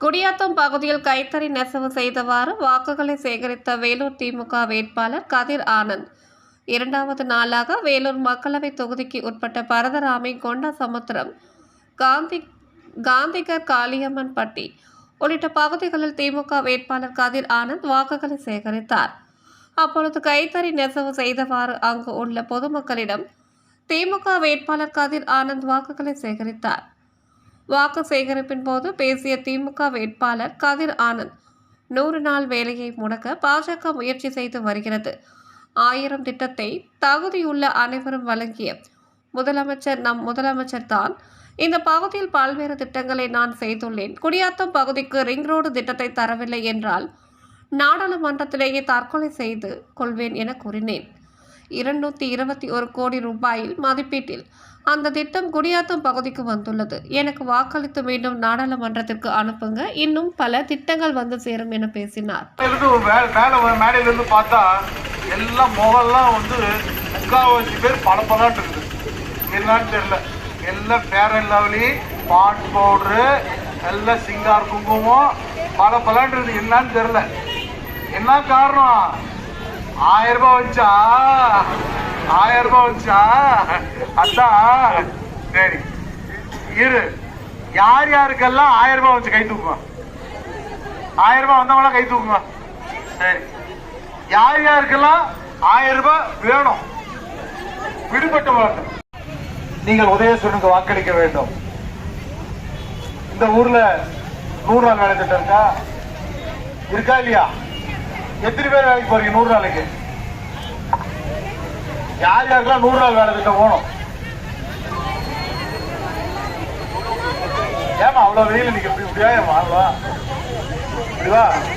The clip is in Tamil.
குடியாத்தம் பகுதியில் கைத்தறி நெசவு செய்தவாறு வாக்குகளை சேகரித்த வேலூர் திமுக வேட்பாளர் கதிர் ஆனந்த். இரண்டாவது நாளாக வேலூர் மக்களவை தொகுதிக்கு உட்பட்ட பரதராமை கொண்ட சமுத்திரம் காந்தி காந்திகர் காளியம்மன் பட்டி உள்ளிட்ட பகுதிகளில் திமுக வேட்பாளர் கதிர் ஆனந்த் வாக்குகளை சேகரித்தார். அப்பொழுது கைத்தறி நெசவு செய்தவாறு அங்கு உள்ள பொதுமக்களிடம் திமுக வேட்பாளர் கதிர் ஆனந்த் வாக்குகளை சேகரித்தார். வாக்கு சேகரிப்பின் போது பேசிய திமுக வேட்பாளர் கதிர் ஆனந்த். நூறு நாள் வேலையை முடக்க பாஜக முயற்சி செய்து வருகிறது. ஆயிரம் திட்டத்தை தகுதியுள்ள அனைவரும் வழங்கிய முதலமைச்சர் நம் முதலமைச்சர் தான். இந்த பகுதியில் பல்வேறு திட்டங்களை நான் செய்துள்ளேன். குடியாத்தம் பகுதிக்கு ரிங் ரோடு திட்டத்தை தரவில்லை என்றால் நாடாளுமன்றத்திலேயே தற்கொலை செய்து கொள்வேன் என கூறினேன். இருநூத்தி இருபத்தி ஒரு கோடி ரூபாயில் மதிப்பீட்டில். அந்த திட்டம் குடியாத்தம் பகுதிக்கு வந்துள்ளது. எனக்கு வாக்களித்து மீண்டும் நாடாளுமன்றத்திற்கு அனுப்புங்க. இன்னும் பல திட்டங்கள் வந்து சேரும் என பேசினார். மேடையிலிருந்து இருந்து பார்த்தா எல்லாம் முகம்லாம் வந்து முக்காவாசி பேர் பளபளன்னு இருக்குது. என்னன்னு தெரியல. எல்லாம் ஃபேர் அண்ட் பாட் பவுடரு எல்லாம் சிங்கார் குங்குமம் பளபளன்னு இருக்குது. என்னன்னு தெரியல. என்ன காரணம்? ஆயிரம் ரூபாய் வச்சா ஆயிரம் ரூபாய் வச்சா அதான் சரி. இரு. யார் யாருக்கெல்லாம் ஆயிரம் ரூபாய் வச்சு கை தூக்குமா? ஆயிரம் ரூபாய் வந்தவங்களா கை தூக்குமா? சரி. யார் யாருக்கெல்லாம் ஆயிரம் ரூபாய் வேணும் விடுபட்டவர்கள் நீங்கள் உதயசூரனுக்கு வாக்களிக்க வேண்டும். இந்த ஊர்ல நூறு நாள் வேலை திட்டம் இருக்கா? இருக்கா இல்லையா? எத்தனை பேர் வேலைக்கு போறீங்க? நூறு நாளைக்கு. யார் யாருக்கெல்லாம் நூறு நாள் வேலை திட்டம் போகணும்? ஏமா அவ்வளவு வெயில் நீங்க இப்படி இப்படியா வாழலாம் இப்படி